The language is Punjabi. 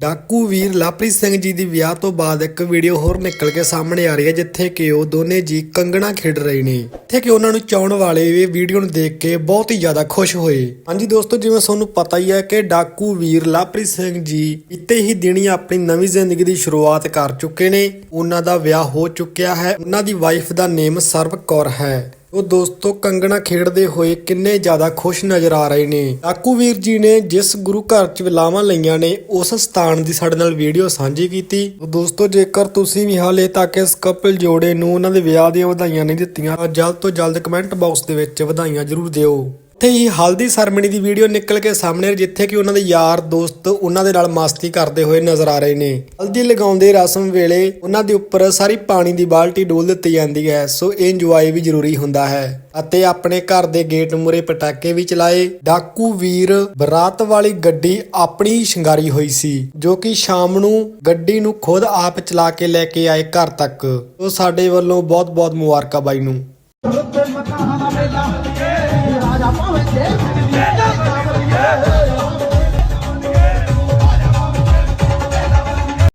ਡਾਕੂ ਵੀਰ ਲਾਪ੍ਰੀਤ ਸਿੰਘ ਜੀ ਦੀ ਵਿਆਹ ਤੋਂ ਬਾਅਦ ਇੱਕ ਵੀਡੀਓ ਹੋਰ ਨਿਕਲ ਕੇ ਸਾਹਮਣੇ ਆ ਰਹੀ ਹੈ, ਜਿੱਥੇ ਕਿ ਉਹ ਦੋਨੇ ਜੀ ਕੰਗਣਾ ਖੇਡ ਰਹੇ ਨੇ। ਜਿੱਥੇ ਕਿ ਉਹਨਾਂ ਨੂੰ ਚਾਹਣ ਵਾਲੇ ਇਹ ਵੀਡੀਓ ਨੂੰ ਦੇਖ ਕੇ ਬਹੁਤ ਹੀ ਜ਼ਿਆਦਾ ਖੁਸ਼ ਹੋਏ। ਹਾਂਜੀ ਦੋਸਤੋ, ਜਿਵੇਂ ਤੁਹਾਨੂੰ ਪਤਾ ਹੀ ਹੈ ਕਿ ਡਾਕੂ ਵੀਰ ਲਾਪ੍ਰੀਤ ਸਿੰਘ ਜੀ ਇੱਥੇ ਹੀ ਦਿਨੀ ਆਪਣੀ ਨਵੀਂ ਜ਼ਿੰਦਗੀ ਦੀ ਸ਼ੁਰੂਆਤ ਕਰ ਚੁੱਕੇ ਨੇ। ਉਹਨਾਂ ਦਾ ਵਿਆਹ ਹੋ ਚੁੱਕਿਆ ਹੈ। ਉਹਨਾਂ ਦੀ ਵਾਈਫ ਦਾ ਨੇਮ ਸਰਵ ਕੌਰ ਹੈ। ਉਹ ਦੋਸਤੋ, ਕੰਗਣਾ ਖੇਡਦੇ ਹੋਏ ਕਿੰਨੇ ਜ਼ਿਆਦਾ ਖੁਸ਼ ਨਜ਼ਰ ਆ ਰਹੇ ਨੇ। ਡਾਕੂ ਵੀਰ ਜੀ ਨੇ ਜਿਸ ਗੁਰੂ ਘਰ ਚ ਵਿਲਾਵਾਂ ਲਈਆਂ ਨੇ, ਉਸ ਸਥਾਨ ਦੀ ਸਾਡੇ ਨਾਲ ਵੀਡੀਓ ਸਾਂਝੀ ਕੀਤੀ। ਦੋਸਤੋ, ਜੇਕਰ ਤੁਸੀਂ ਵੀ ਹਾਲੇ ਤੱਕ ਇਸ ਕਪਲ ਜੋੜੇ ਨੂੰ ਉਹਨਾਂ ਦੇ ਵਿਆਹ ਦੀਆਂ ਵਧਾਈਆਂ ਨਹੀਂ ਦਿੱਤੀਆਂ, ਤਾਂ ਜਲਦ ਤੋਂ ਜਲਦ ਕਮੈਂਟ ਬਾਕਸ ਦੇ ਵਿੱਚ ਵਧਾਈਆਂ ਜ਼ਰੂਰ ਦਿਓ। ਉੱਥੇ ਹੀ ਹਲਦੀ ਸਰਮਣੀ ਦੀ ਵੀਡੀਓ ਨਿਕਲ ਕੇ ਸਾਹਮਣੇ ਜਿੱਥੇ ਕਿ ਉਹਨਾਂ ਦੇ ਯਾਰ, ਦੋਸਤ ਉਹਨਾਂ ਦੇ ਨਾਲ ਮਸਤੀ ਕਰਦੇ ਹੋਏ ਨਜ਼ਰ ਆ ਰਹੇ ਨੇ। ਹਲਦੀ ਲਗਾਉਂਦੇ ਰਸਮ ਵੇਲੇ ਉਹਨਾਂ ਦੇ ਉੱਪਰ ਸਾਰੀ ਪਾਣੀ ਦੀ ਬਾਲਟੀ ਡੋਲ ਦਿੱਤੀ ਜਾਂਦੀ ਹੈ, ਸੋ ਇਹ ਇੰਜੋਏ ਵੀ ਜ਼ਰੂਰੀ ਹੁੰਦਾ ਹੈ। ਅਤੇ ਆਪਣੇ ਘਰ ਦੇ ਗੇਟ ਮੂਰੇ ਪਟਾਕੇ ਵੀ ਚਲਾਏ। ਡਾਕੂ ਵੀਰ ਬਰਾਤ ਵਾਲੀ ਗੱਡੀ ਆਪਣੀ ਸ਼ਿੰਗਾਰੀ ਹੋਈ ਸੀ, ਜੋ ਕਿ ਸ਼ਾਮ ਨੂੰ ਗੱਡੀ ਨੂੰ ਖੁਦ ਆਪ ਚਲਾ ਕੇ ਲੈ ਕੇ ਆਏ ਘਰ ਤੱਕ। ਸੋ ਸਾਡੇ ਵੱਲੋਂ ਬਹੁਤ ਬਹੁਤ ਮੁਬਾਰਕਾਂ ਬਾਈ ਨੂੰ। ਰਾਜਾ